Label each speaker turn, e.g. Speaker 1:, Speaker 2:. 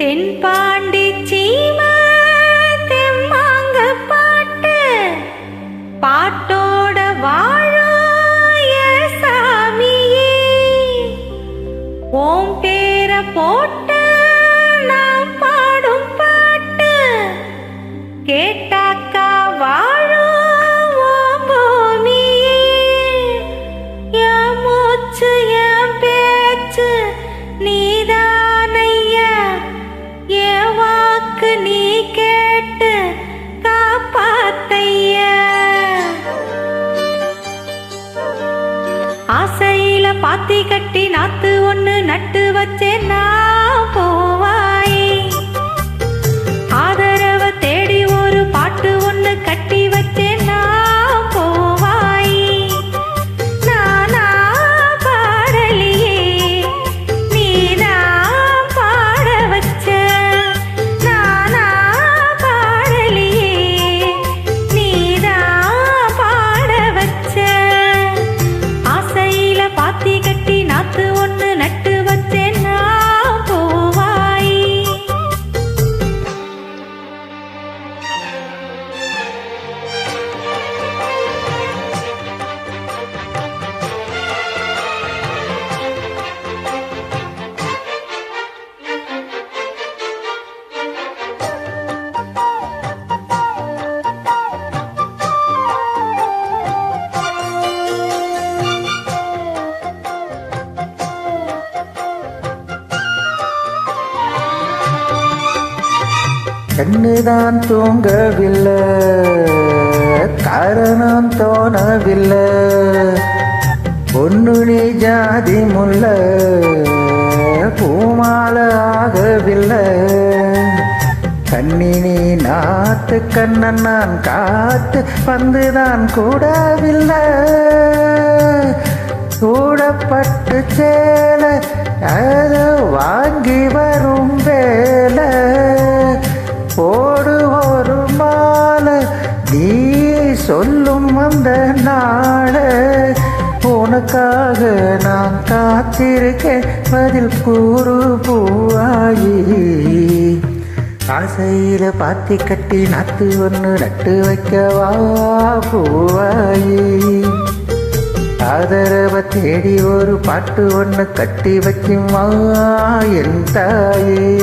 Speaker 1: தென்பாண்டி சீம தெம்மாங்க பாட்டு பாட்டோட வாழும் சாமியே. ஓம் பேர போட்டு நாம் பாடும் பாட்டு கேட்டாக்கா வாழோ ஓம் பூமியே. யா மூச்சு யா
Speaker 2: கண்ணுதான் தூங்கவில்லை காரணம் தோணவில்லை. பொண்ணு நீ ஜாதி முல்ல பூமால ஆகவில்லை. கண்ணினி நாத்து கண்ணன் நான் காத்து வந்துதான் கூடவில்லை. கூடப்பட்டு சேல அது வாங்கி வரும் சொல்லும் அந்த நாள உனக்காக நான் காத்திருக்கேன். பதில் கூறு பூவாயி. ஆசையில பாத்தி கட்டி நாத்து ஒன்று நட்டு வைக்கவா பூவாயி. ஆதரவ தேடி ஒரு பாட்டு ஒன்று கட்டி வைக்கும் வா என் தாயே.